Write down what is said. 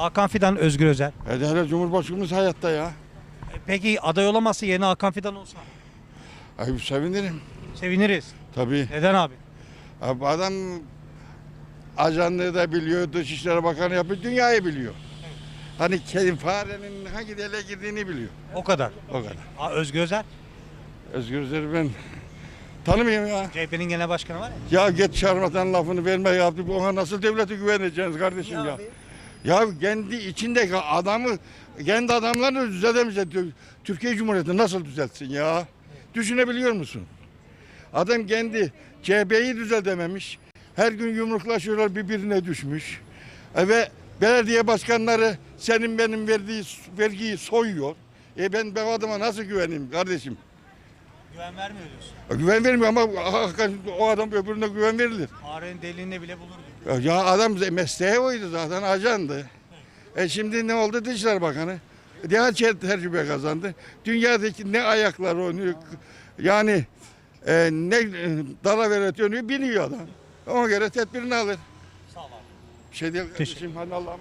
Hakan Fidan, Özgür Özel. E hele Cumhurbaşkanımız hayatta ya. E, Peki aday olamazsa yerine Hakan Fidan olsa Ay sevinirim. seviniriz. Tabii. Neden abi? Abi adam ajanlığı da biliyor, Dışişleri Bakanı yapıyor, dünyayı biliyor. Hani kedi farenin hangi deliğe girdiğini biliyor. O kadar. O kadar. Aa, Özgür Özel, Özgür Özel'i ben tanımıyorum ya. CHP'nin genel başkanı var ya. Ya geç çarmatan lafını verme yaptı. Ona nasıl devlete güveneceksiniz kardeşim ya? Ya kendi içindeki adamı, kendi adamlarını düzeltemeyecek. Türkiye Cumhuriyeti nasıl düzeltsin ya? Düşünebiliyor musun? Adam kendi CHP'yi düzeltememiş. Her gün yumruklaşıyorlar birbirine düşmüş. E ve belediye başkanları senin benim verdiği vergiyi soyuyor. E ben o adama nasıl güveneyim kardeşim? Güven vermiyor diyorsun. E Güven vermiyor ama hakikaten o adam öbürüne güven verilir. Farenin deliğinde bile bulur diyor. Ya adam mesleği oydu zaten ajandı. E şimdi ne oldu Dışişleri Bakanı? Daha çe- tecrübe kazandı. Dünyadaki ne ayaklar oynuyor yani e, ne e, dalaver oynuyor biliyor adam. Ona göre tedbirini alır. Sağ ol abi. Bir şey değil. Teşekkür- Şimdi hadi Allah'a